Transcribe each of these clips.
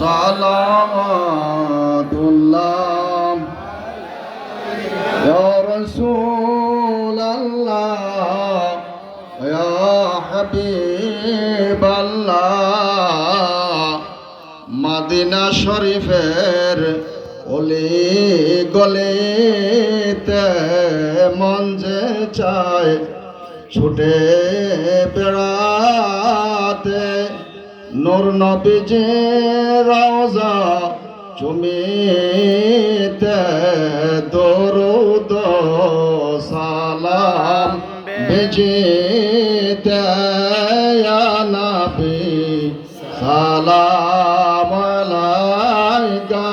صلوات الله يا رسول الله يا حبيب الله মাদিনা শরীফের অলি গলিতে মন যে চায় ছুটে বেড়াতে নূর নবীজি রওজা চুমিতে দরুদ সালাম বেজিতে ইয়া নবী সালাম আলাইকা।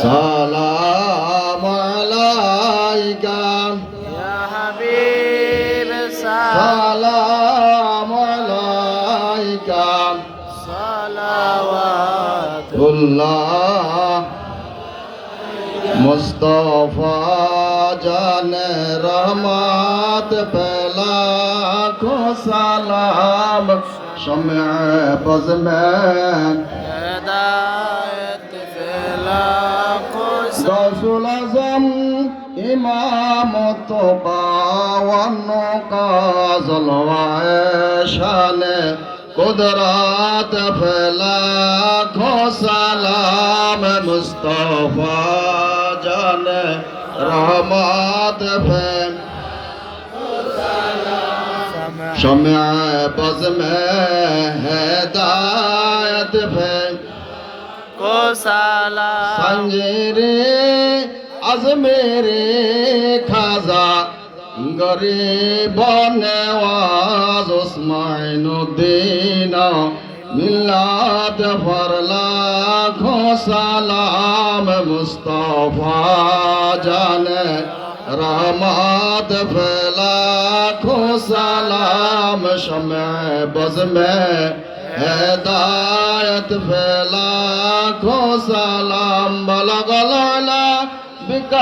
সালাম আলাইকা। সালাম মুস্তফা জান রহমত পেলা को সালাম। সময় বজমেন গৌসুল আজম ইমামত বাওয়ান্ন কাজলওয়ায় শানে कुदरत फैला खो सलाम मुस्तफ़ा जन रहमत फैल शम बज में हैदायत फैल को संजरे अज खाजा গরিব নেওয়াজ ওসমাইন উদ্দিন মিল্লাত ফরলা সালাম মুস্তফা জানে। রহমত ফেলা সালাম শমে বজমে। হেদায়ত ফেলা খো সালাম বলা গলা বিকম